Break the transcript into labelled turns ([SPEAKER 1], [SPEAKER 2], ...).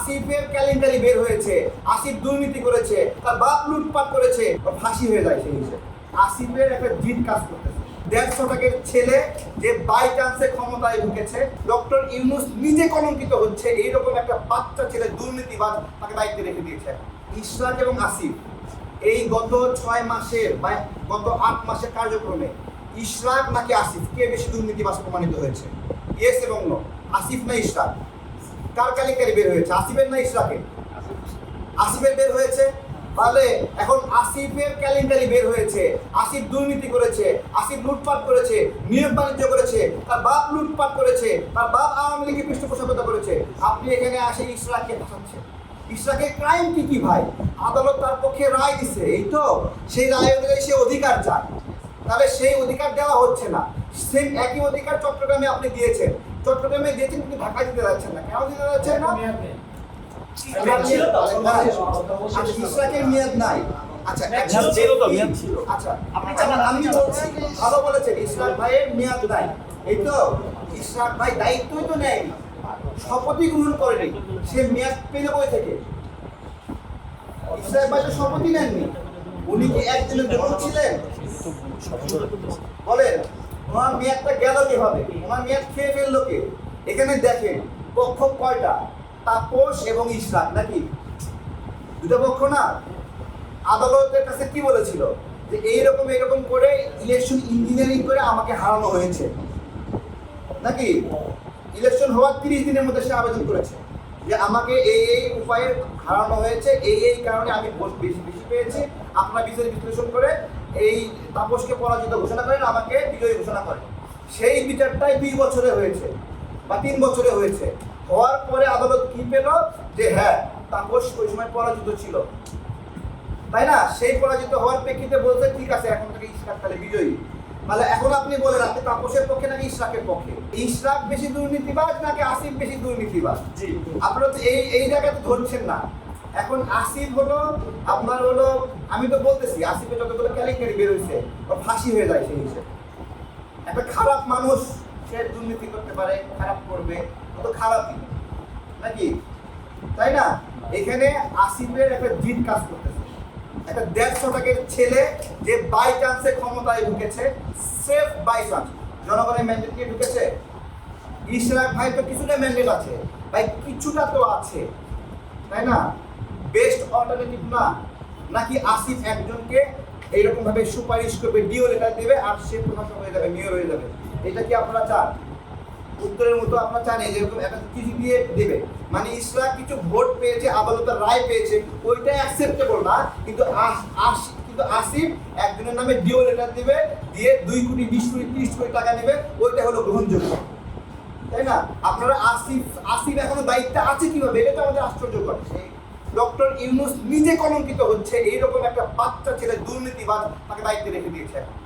[SPEAKER 1] আসিফের ক্যালেন্ডারি বের হয়েছে। আসিফ দুর্নীতি করেছে, তার বাপ লুটপাট করেছে ফাঁসি হয়ে যায় সেই হিসেবে। আসিফের একটা জিদ কাজ করতেছে। দেড়শো টাকের ছেলে যে বাই চান্সে ক্ষমতায় ঢুকেছে, ডক্টর ইউনুস নিজে কলঙ্কিত হচ্ছে, এইরকম একটা বাচ্চা ছেলে দুর্নীতিবাদ তাকে দায়িত্বে রেখে দিয়েছে। ইশরাক এবং আসিফ এই গত ছয় মাসের বা গত আট মাসের কার্যক্রমে ইশরাক নাকি আসিফ কে বেশি দুর্নীতিবাস প্রমাণিত হয়েছে। ইয়েস এবং আসিফ না ইশরাক? কার কালিকারি বের হয়েছে? আসিফের না ইশরাকের? আসিফের বের হয়েছে। তাহলে এখন আসিফের ক্যালেন্ডারি বের হয়েছে। আসিফ দুর্নীতি করেছে, আসিফ লুটপাট করেছে, নিয়োগ বাণিজ্য করেছে, তার বাপ লুটপাট করেছে, তার বাপ আওয়ামী লীগের পৃষ্ঠপোষকতা করেছে। আপনি এখানে আসে ইশরাককে ফাঁসাচ্ছেন। ইশরাকের ক্রাইম কি কি ভাই? আদালত তার পক্ষে রায় দিছে, এই তো? সেই রায় অনুযায়ী সে অধিকার চায়। তাহলে সেই অধিকার দেওয়া হচ্ছে না। সেম একই অধিকার চট্টগ্রামে আপনি দিয়েছেন। চট্টগ্রামে দিয়েছেন কিন্তু ঢাকা দিতে যাচ্ছেন না। কেন দিতে যাচ্ছেন না? মেয়াদ নাই। আচ্ছা। আচ্ছা আমি বলছি ভালো বলেছেন ভাইয়ের মেয়াদ এই তো ভাই দায়িত্বই তো নেয়। শপথই গ্রহণ করেনি। সে মেয়াদ পেলে বই থেকে। ইশরাক ভাই তো শপথই নেননি। উনি কি একদিনের জন্য ছিলেন? বলেন, ওনার মেয়াদটা গেল কীভাবে? ওনার মেয়াদ খেয়ে ফেলল কে? এখানে দেখেন, পক্ষ কয়টা? তাপস এবং ইশরাক, নাকি? দুটো পক্ষ না? আদালতের কাছে কি বলেছিল? যে এইরকম এরকম করে ইলেকশন ইঞ্জিনিয়ারিং করে আমাকে হারানো হয়েছে। নাকি? ইলেকশন হওয়ার তিরিশ দিনের মধ্যে সে আবেদন করেছে। যে আমাকে এই এই উপায়ে হারানো হয়েছে, এই এই কারণে আমি বেশি বেশি পেয়েছি। আপনার বিচার বিশ্লেষণ করে এই তাপসকে পরাজিত ঘোষণা করেন, আমাকে বিজয়ী ঘোষণা করেন। সেই বিচারটাই দুই বছরে হয়েছে বা তিন বছরে হয়েছে। হওয়ার পরে আদালত কি পেল? যে হ্যাঁ তাপস ওই সময় পরাজিত ছিল। তাই না? সেই পরাজিত হওয়ার প্রেক্ষিতে বলছে, ঠিক আছে, এখন থেকে ইশরাক তাহলে বিজয়ী। তাহলে এখন আপনি বলেন আপনি তাপসের পক্ষে নাকি ইশরাকের পক্ষে? ইশরাক বেশি দুর্নীতিবাজ নাকি আসিফ বেশি দুর্নীতিবাজ?
[SPEAKER 2] জি।
[SPEAKER 1] আপনারা তো এই এই জায়গাতে ধরছেন না। এখন আসিফ হলো আপনার হলো আমি তো বলতেছি আসিফের যতগুলো ক্যালিকারি বের হয়েছে ওর ফাঁসি হয়ে যায় সেই হিসেবে। একটা খারাপ মানুষ সে দুর্নীতি করতে পারে খারাপ করবে ও তো খারাপই নাকি? তাই না? এখানে আসিফের একটা জিদ কাজ করতেছে। একটা দেড়শো ছেলে যে বাই চান্সে ক্ষমতায় ঢুকেছে সেফ বাই চান্স জনগণের ম্যান্ডেট নিয়ে ঢুকেছে? ইশরাক ভাই তো কিছুটা ম্যান্ডেট আছে। ভাই, কিছুটা তো আছে। তাই না? বেস্ট অল্টারনেটিভ না। নাকি আসিফ একজনকে এইরকম ভাবে সুপারিশ করবে ডিও লেটার দেবে, আর সে প্রশাসক হয়ে যাবে মেয়র হয়ে যাবে। এটা কি আপনারা চান? উত্তরের মতো আপনারা চান যেরকম একটা চিঠি দিয়ে দেবে। মানে ইসরাক কিছু ভোট পেয়েছে আদালতের রায় পেয়েছে, ওইটা অ্যাকসেপ্টেবল না। কিন্তু আস- কিন্তু আসিফ একজনের নামে ডিও লেটার দিবে, দিয়ে দুই কোটি বিশ কোটি, তিরিশ কোটি টাকা নেবে ওইটা হলো গ্রহণযোগ্য। তাই না? আপনারা আসিফ আসিফ এখনও দায়িত্বে আছে কীভাবে? এটা তো আমাদের আশ্চর্যকর ডক্টর ইউনুস নিজে কলঙ্কিত হচ্ছে, এইরকম একটা বাচ্চা ছেলে দুর্নীতিবাদ তাকে দায়িত্বে রেখে দিয়েছে।